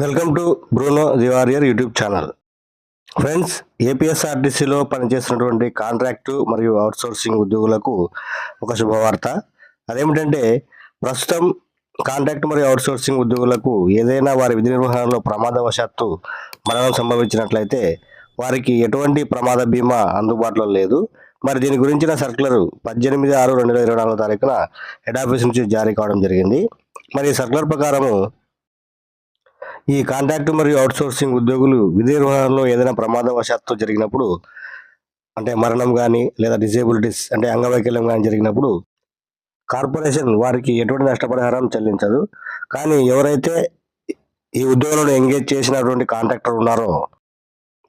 Welcome to Bruno the warrior YouTube channel. Friends ఏపీఎస్ఆర్టీసీలో పనిచేసినటువంటి contract మరియు outsourcing ఉద్యోగులకు ఒక శుభవార్త. అదేమిటంటే ప్రస్తుతం కాంట్రాక్ట్ మరియు అవుట్సోర్సింగ్ ఉద్యోగులకు ఏదైనా వారి విధి నిర్వహణలో ప్రమాదవశాత్తు మరణం సంభవించినట్లయితే వారికి ఎటువంటి ప్రమాద బీమా అందుబాటులో లేదు. మరి దీని గురించిన సర్కులర్ పద్దెనిమిది ఆరు రెండు వేల ఇరవై నాలుగో తారీఖున హెడ్ ఆఫీస్ నుంచి జారీ కావడం జరిగింది. మరి సర్కులర్ ప్రకారము ఈ కాంట్రాక్టు మరియు అవుట్సోర్సింగ్ ఉద్యోగులు విధి నిర్వహణలో ఏదైనా ప్రమాదవశాత్తు జరిగినప్పుడు అంటే మరణం కానీ లేదా డిజేబిలిటీస్ అంటే అంగవైకల్యం కానీ జరిగినప్పుడు కార్పొరేషన్ వారికి ఎటువంటి నష్టపరిహారం చెల్లించదు. కానీ ఎవరైతే ఈ ఉద్యోగులను ఎంగేజ్ చేసినటువంటి కాంట్రాక్టర్ ఉన్నారో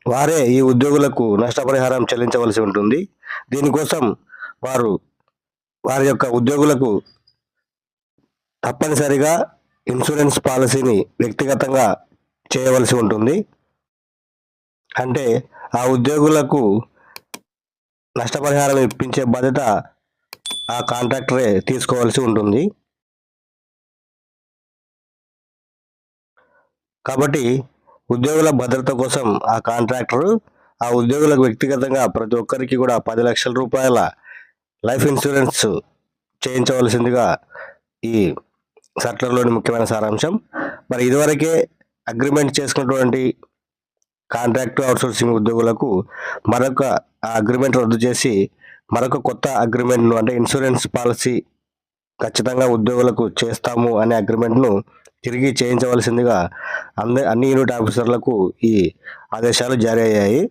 వారే ఈ ఉద్యోగులకు నష్టపరిహారం చెల్లించవలసి ఉంటుంది. దీనికోసం వారు వారి యొక్క ఉద్యోగులకు తప్పనిసరిగా ఇన్సూరెన్స్ పాలసీని వ్యక్తిగతంగా చేయవలసి ఉంటుంది. అంటే ఆ ఉద్యోగులకు నష్టపరిహారం ఇప్పించే బాధ్యత ఆ కాంట్రాక్టరే తీసుకోవాల్సి ఉంటుంది. కాబట్టి ఉద్యోగుల భద్రత కోసం ఆ కాంట్రాక్టరు ఆ ఉద్యోగులకు వ్యక్తిగతంగా ప్రతి ఒక్కరికి కూడా పది లక్షల రూపాయల లైఫ్ ఇన్సూరెన్స్ చేయించవలసిందిగా ఈ సర్కులర్లోని ముఖ్యమైన సారాంశం. మరి ఇదివరకే అగ్రిమెంట్ చేసుకున్నటువంటి కాంట్రాక్ట్ అవుట్సోర్సింగ్ ఉద్యోగులకు మరొక అగ్రిమెంట్ రద్దు చేసి మరొక కొత్త అగ్రిమెంట్ను అంటే ఇన్సూరెన్స్ పాలసీ ఖచ్చితంగా ఉద్యోగులకు చేస్తాము అనే అగ్రిమెంట్ను తిరిగి చేయించవలసిందిగా అంద అన్ని యూనిట్ ఆఫీసర్లకు ఈ ఆదేశాలు జారీ అయ్యాయి.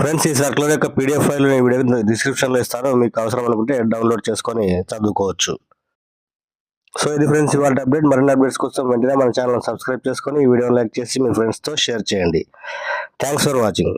ఫ్రెండ్స్ ఈ సర్కులర్ యొక్క పీడిఎఫ్ ఫైల్ నేను వీడియో డిస్క్రిప్షన్లో ఇస్తాను. మీకు అవసరం అనుకుంటే డౌన్లోడ్ చేసుకొని చదువుకోవచ్చు. సో ఇది ఫ్రెండ్స్ ఇవాళ అప్డేట్ మరిన్ని అప్డేట్స్ కోసం వెంటనే మన ఛానల్ సబ్స్క్రైబ్ చేసుకొని ఈ వీడియోని లైక్ చేసి మీ ఫ్రెండ్స్తో షేర్ చేయండి. Thanks for watching